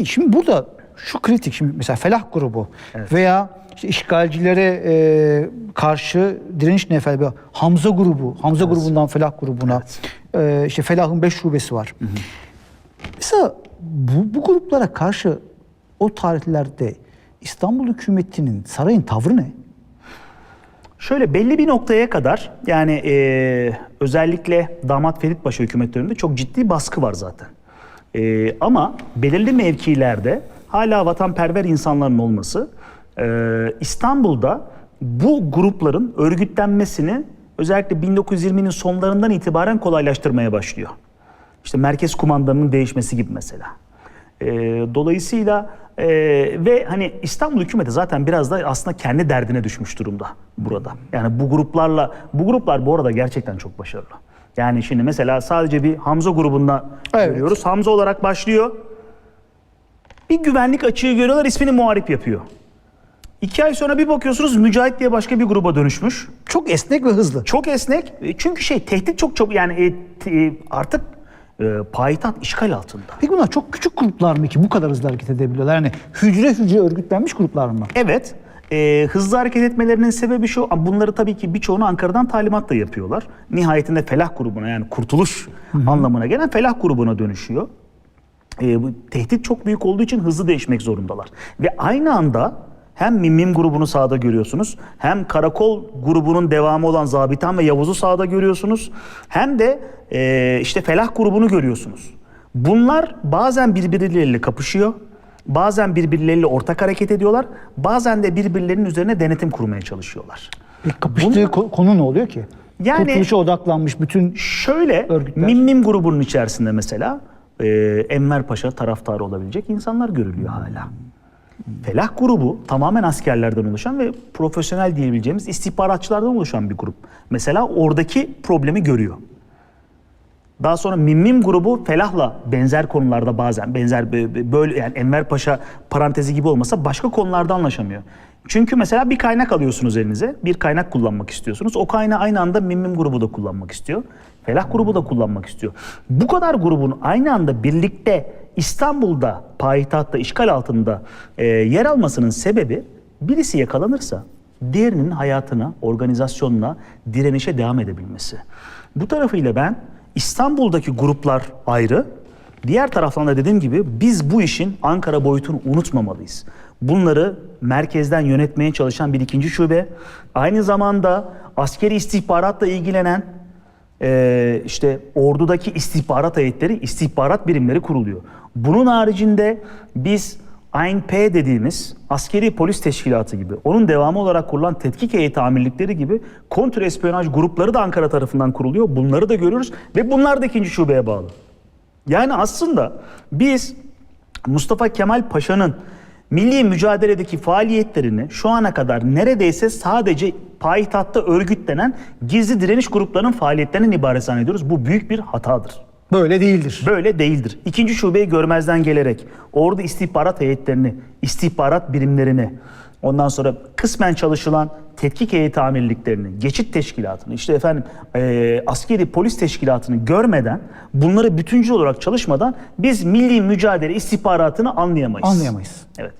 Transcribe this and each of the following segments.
Peki şimdi burada şu kritik şimdi mesela Felah grubu veya işte işgalcilere e, karşı direniş neferi veya Hamza grubu, Hamza grubundan Felah grubuna e, işte Felah'ın 5 şubesi var. Mesela bu, bu gruplara karşı o tarihlerde İstanbul hükümetinin sarayın tavrı ne? Şöyle belli bir noktaya kadar yani e, özellikle Damat Ferit Paşa hükümet döneminde çok ciddi baskı var zaten. E, ama belirli mevkilerde hala vatanperver insanların olması e, İstanbul'da bu grupların örgütlenmesini özellikle 1920'nin sonlarından itibaren kolaylaştırmaya başlıyor. İşte merkez kumandanının değişmesi gibi mesela. E, dolayısıyla e, ve hani İstanbul hükümeti zaten biraz da aslında kendi derdine düşmüş durumda burada. Yani bu gruplarla, bu gruplar bu arada gerçekten çok başarılı. Yani şimdi mesela sadece bir Hamza grubunda Evet. görüyoruz. Hamza olarak başlıyor. Bir güvenlik açığı görüyorlar ismini muharip yapıyor. İki ay sonra bir bakıyorsunuz Mücahit diye başka bir gruba dönüşmüş. Çok esnek ve hızlı. Çok esnek. E, Çünkü şey tehdit çok çok yani e, e, artık e, payitaht işgal altında. Peki bunlar çok küçük gruplar mı ki bu kadar hızlı hareket edebiliyorlar? Yani hücre hücre örgütlenmiş gruplar mı? Evet. E, hızlı hareket etmelerinin sebebi şu. Bunları tabii ki birçoğunu Ankara'dan talimatla yapıyorlar. Nihayetinde felah grubuna yani kurtuluş anlamına gelen felah grubuna dönüşüyor. E, bu tehdit çok büyük olduğu için hızlı değişmek zorundalar. Ve aynı anda hem Mimim grubunu sağda görüyorsunuz, hem Karakol grubunun devamı olan Zabitan ve Yavuz'u sağda görüyorsunuz, hem de e, işte Felah grubunu görüyorsunuz. Bunlar bazen birbirleriyle kapışıyor, bazen birbirleriyle ortak hareket ediyorlar, bazen de birbirlerinin üzerine denetim kurmaya çalışıyorlar. Peki kapıştığı ko- konu ne oluyor ki? Yani- Kurtuluşa odaklanmış bütün Şöyle Örgütler. Mimim grubunun içerisinde mesela e, Enver Paşa taraftarı olabilecek insanlar görülüyor hala. Felah grubu tamamen askerlerden oluşan ve profesyonel diyebileceğimiz istihbaratçılardan oluşan bir grup. Mesela oradaki problemi görüyor. Daha sonra Mimmim grubu Felah'la benzer konularda bazen benzer bö- bö- böyle yani Enver Paşa parantezi gibi olmasa başka konularda anlaşamıyor. Çünkü mesela bir kaynak alıyorsunuz elinize, bir kaynak kullanmak istiyorsunuz. O kaynağı aynı anda Mimmim grubu da kullanmak istiyor. Felah grubu da kullanmak istiyor. Bu kadar grubun aynı anda birlikte İstanbul'da, payitahtta, işgal altında e, yer almasının sebebi birisi yakalanırsa diğerinin hayatına, organizasyonuna, direnişe devam edebilmesi. Bu tarafıyla ben İstanbul'daki gruplar ayrı. Diğer taraftan da dediğim gibi biz bu işin Ankara boyutunu unutmamalıyız. Bunları merkezden yönetmeye çalışan bir ikinci şube, aynı zamanda askeri istihbaratla ilgilenen eee, işte ordudaki istihbarat heyetleri, istihbarat birimleri kuruluyor. Bunun haricinde biz ANP dediğimiz askeri polis teşkilatı gibi, onun devamı olarak kurulan tetkik heyeti amirlikleri gibi kontrespiyonaj grupları da Ankara tarafından kuruluyor. Bunları da görüyoruz ve bunlar da ikinci şubeye bağlı. Yani aslında biz Mustafa Kemal Paşa'nın milli mücadeledeki faaliyetlerini şu ana kadar neredeyse sadece payitahtta örgütlenen gizli direniş gruplarının faaliyetlerinden ibaret zannediyoruz. Bu büyük bir hatadır. Böyle değildir. Böyle değildir. İkinci şubeyi görmezden gelerek orada istihbarat heyetlerini, istihbarat birimlerini, ondan sonra kısmen çalışılan tetkik heyeti amirliklerini, geçit teşkilatını, işte efendim eee, askeri polis teşkilatını görmeden, bunları bütüncül olarak çalışmadan biz milli mücadele istihbaratını anlayamayız. Anlayamayız. Evet.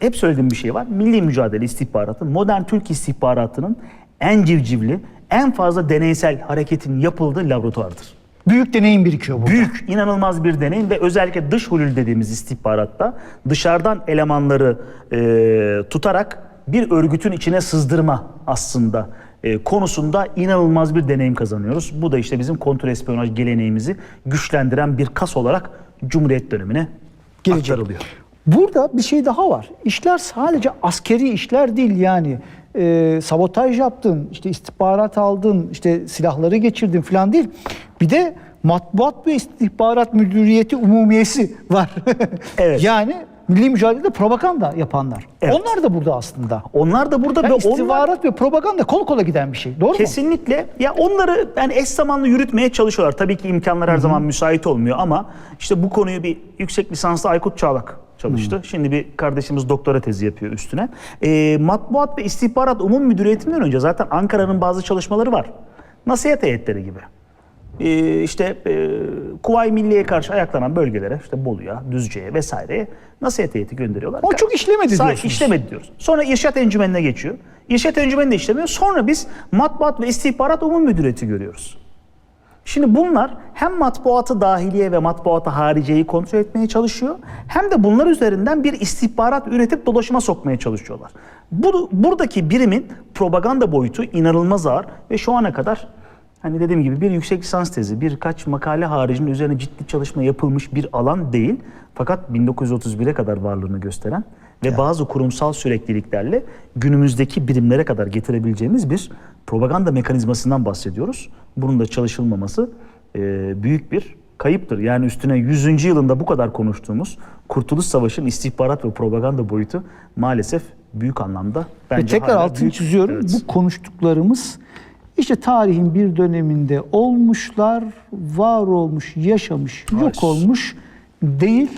Hep söylediğim bir şey var. Milli mücadele istihbaratı, modern Türk istihbaratının en civcivli, en fazla deneysel hareketin yapıldığı laboratuvardır. Büyük deneyim birikiyor burada. Büyük, inanılmaz bir deneyim ve özellikle dış hulül dediğimiz istihbaratta dışarıdan elemanları e, tutarak bir örgütün içine sızdırma aslında e, konusunda inanılmaz bir deneyim kazanıyoruz. Bu da işte bizim kontrespiyonaj geleneğimizi güçlendiren bir kas olarak Cumhuriyet dönemine Gelecek. aktarılıyor. Burada bir şey daha var. İşler sadece askeri işler değil yani. Ee, sabotaj yaptın, işte istihbarat aldın, işte silahları geçirdin falan değil. Bir de matbuat ve istihbarat müdüriyeti umumiyesi var. Evet. yani milli mücadelede propaganda yapanlar. Evet. Onlar da burada aslında. Onlar da burada Yani ve onlar istihbarat ve propaganda kol kola giden bir şey. Doğru mu? Kesinlikle. Ya onları yani eş zamanlı yürütmeye çalışıyorlar. Tabii ki imkanlar her zaman müsait olmuyor ama işte bu konuyu bir yüksek lisanslı Aykut Çağlak çalıştı. Şimdi bir kardeşimiz doktora tezi yapıyor üstüne. Ee, matbuat ve istihbarat umum müdüriyetinden önce zaten Ankara'nın bazı çalışmaları var. Nasihat heyetleri gibi. E, işte e, Kuvayi Milliye'ye karşı ayaklanan bölgelere, işte Bolu'ya, Düzce'ye vesaireye nasihat heyeti gönderiyorlar. O çok işlemedi Sa- diyorsunuz. İşlemedi diyoruz. Sonra İrşat Encümeni'ne geçiyor. İrşat Encümeni de işlemiyor. Sonra biz Matbuat ve İstihbarat Umum Müdüriyeti görüyoruz. Şimdi bunlar hem matbuatı dahiliye ve matbuatı hariciyeyi kontrol etmeye çalışıyor hem de bunlar üzerinden bir istihbarat üretip dolaşıma sokmaya çalışıyorlar. Bu, buradaki birimin propaganda boyutu inanılmaz ağır ve şu ana kadar hani dediğim gibi bir yüksek lisans tezi, birkaç makale haricinde üzerine ciddi çalışma yapılmış bir alan değil. Fakat 1931'e kadar varlığını gösteren ve bazı kurumsal sürekliliklerle günümüzdeki birimlere kadar getirebileceğimiz bir propaganda mekanizmasından bahsediyoruz. Bunun da çalışılmaması e, büyük bir kayıptır. Yani üstüne 100. yılında bu kadar konuştuğumuz Kurtuluş Savaşı'nın istihbarat ve propaganda boyutu maalesef büyük anlamda Ve bence tekrar hala altını büyük. çiziyorum. Evet. Bu konuştuklarımız işte tarihin bir döneminde olmuşlar, var olmuş, yaşamış, yok olmuş değil.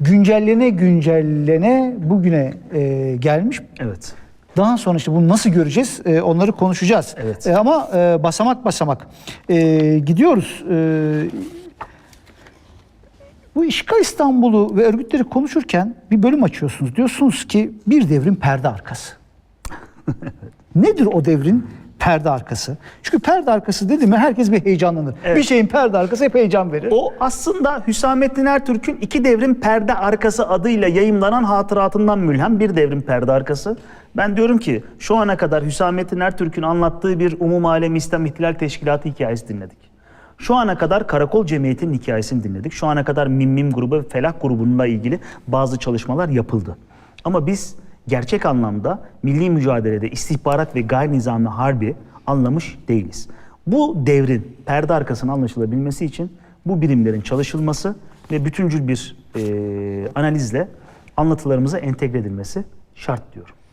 Güncellene güncellene bugüne e, gelmiş. Evet. Daha sonra işte bunu nasıl göreceğiz? E, onları konuşacağız. Evet. E, ama e, basamak basamak e, gidiyoruz. E, bu işgal İstanbul'u ve örgütleri konuşurken bir bölüm açıyorsunuz. Diyorsunuz ki bir devrin perde arkası. Nedir o devrin perde arkası? Çünkü perde arkası dedi mi herkes bir heyecanlanır. Evet. Bir şeyin perde arkası hep heyecan verir. O aslında Hüsamettin Ertürk'ün iki devrin perde arkası adıyla yayımlanan hatıratından mülhem bir devrin perde arkası. Ben diyorum ki şu ana kadar Hüsamettin Ertürk'ün anlattığı bir Umum Alem İslam İhtilal Teşkilatı hikayesi dinledik. Şu ana kadar Karakol Cemiyeti'nin hikayesini dinledik. Şu ana kadar Mimmim grubu ve Felah grubununla ilgili bazı çalışmalar yapıldı. Ama biz gerçek anlamda milli mücadelede istihbarat ve gayri nizami harbi anlamış değiliz. Bu devrin perde arkasını anlaşılabilmesi için bu birimlerin çalışılması ve bütüncül bir eee, analizle anlatılarımıza entegre edilmesi şart diyorum.